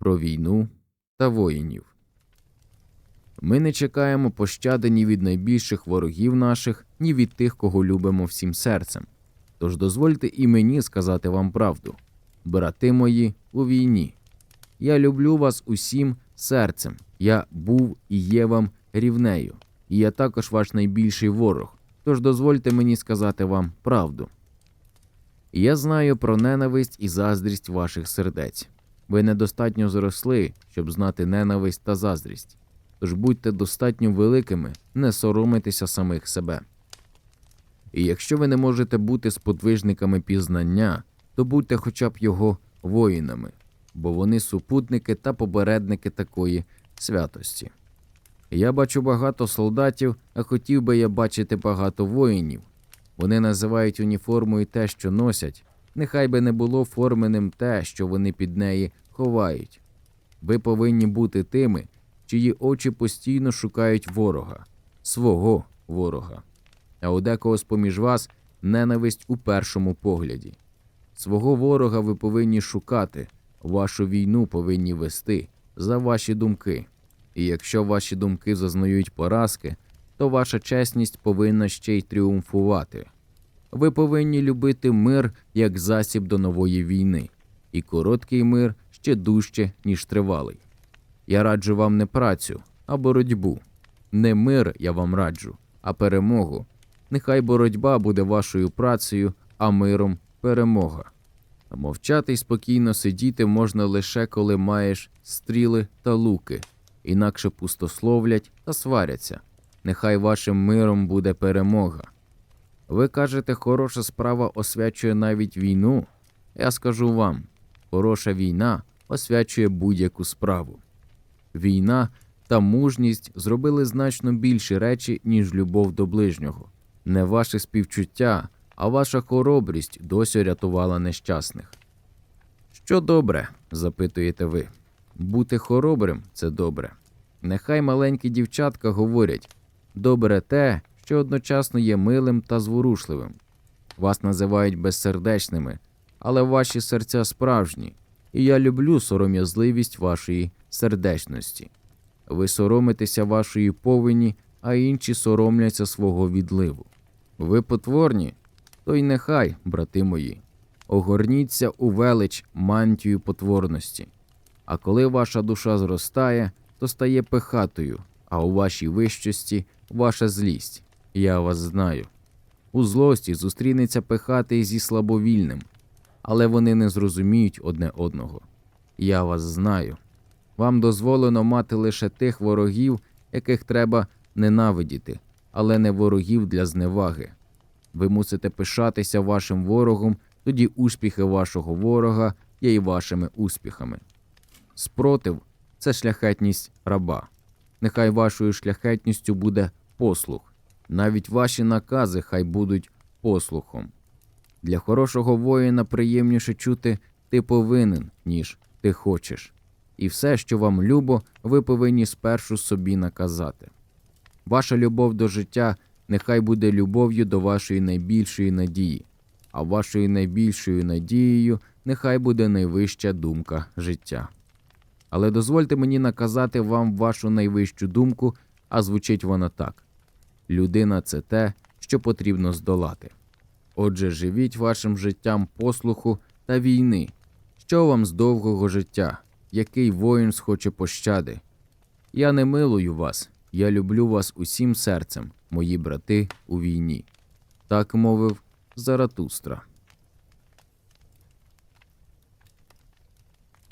про війну та воїнів. Ми не чекаємо пощади ні від найбільших ворогів наших, ні від тих, кого любимо всім серцем. Тож дозвольте і мені сказати вам правду, брати мої у війні. Я люблю вас усім серцем. Я був і є вам рівнею, і я також ваш найбільший ворог. Тож дозвольте мені сказати вам правду. Я знаю про ненависть і заздрість ваших сердець. Ви недостатньо зросли, щоб знати ненависть та заздрість. Тож будьте достатньо великими, не соромитеся самих себе. І якщо ви не можете бути сподвижниками пізнання, то будьте хоча б його воїнами, бо вони супутники та попередники такої святості. Я бачу багато солдатів, а хотів би я бачити багато воїнів. Вони називають уніформою те, що носять, нехай би не було форменим те, що вони під неї ховають. Ви повинні бути тими, чиї очі постійно шукають ворога, свого ворога. А у декого з поміж вас ненависть у першому погляді. Свого ворога ви повинні шукати, вашу війну повинні вести за ваші думки. І якщо ваші думки зазнають поразки, то ваша чесність повинна ще й тріумфувати. Ви повинні любити мир як засіб до нової війни, і короткий мир ще дужче, ніж тривалий. Я раджу вам не працю, а боротьбу. Не мир я вам раджу, а перемогу. Нехай боротьба буде вашою працею, а миром перемога. Мовчати й спокійно сидіти можна лише коли маєш стріли та луки, інакше пустословлять та сваряться. Нехай вашим миром буде перемога. Ви кажете, хороша справа освячує навіть війну. Я скажу вам, хороша війна освячує будь-яку справу. Війна та мужність зробили значно більші речі, ніж любов до ближнього. Не ваше співчуття, а ваша хоробрість досі рятувала нещасних. Що добре? запитуєте ви. Бути хоробрим це добре. Нехай маленькі дівчатка говорять добре те, що одночасно є милим та зворушливим. Вас називають безсердечними, але ваші серця справжні, і я люблю сором'язливість вашої сердечності. Ви соромитеся вашої повені, а інші соромляться свого відливу. Ви потворні, то й нехай, брати мої, огорніться у велич мантію потворності. А коли ваша душа зростає, то стає пихатою, а у вашій вищості ваша злість. Я вас знаю. У злості зустрінеться пихатий зі слабовільним, але вони не зрозуміють одне одного. Я вас знаю. Вам дозволено мати лише тих ворогів, яких треба ненавидіти, але не ворогів для зневаги. Ви мусите пишатися вашим ворогом, тоді успіхи вашого ворога є і вашими успіхами. Спротив це шляхетність раба. Нехай вашою шляхетністю буде послух. Навіть ваші накази хай будуть послухом. Для хорошого воїна приємніше чути ти повинен, ніж ти хочеш. І все, що вам любо, ви повинні спершу собі наказати. Ваша любов до життя нехай буде любов'ю до вашої найбільшої надії, а вашою найбільшою надією нехай буде найвища думка життя. Але дозвольте мені наказати вам вашу найвищу думку, а звучить вона так: людина це те, що потрібно здолати. Отже, живіть вашим життям послуху та війни. Що вам з довгого життя? Який воїн схоче пощади? Я не милую вас, я люблю вас усім серцем, мої брати у війні. Так мовив Заратустра.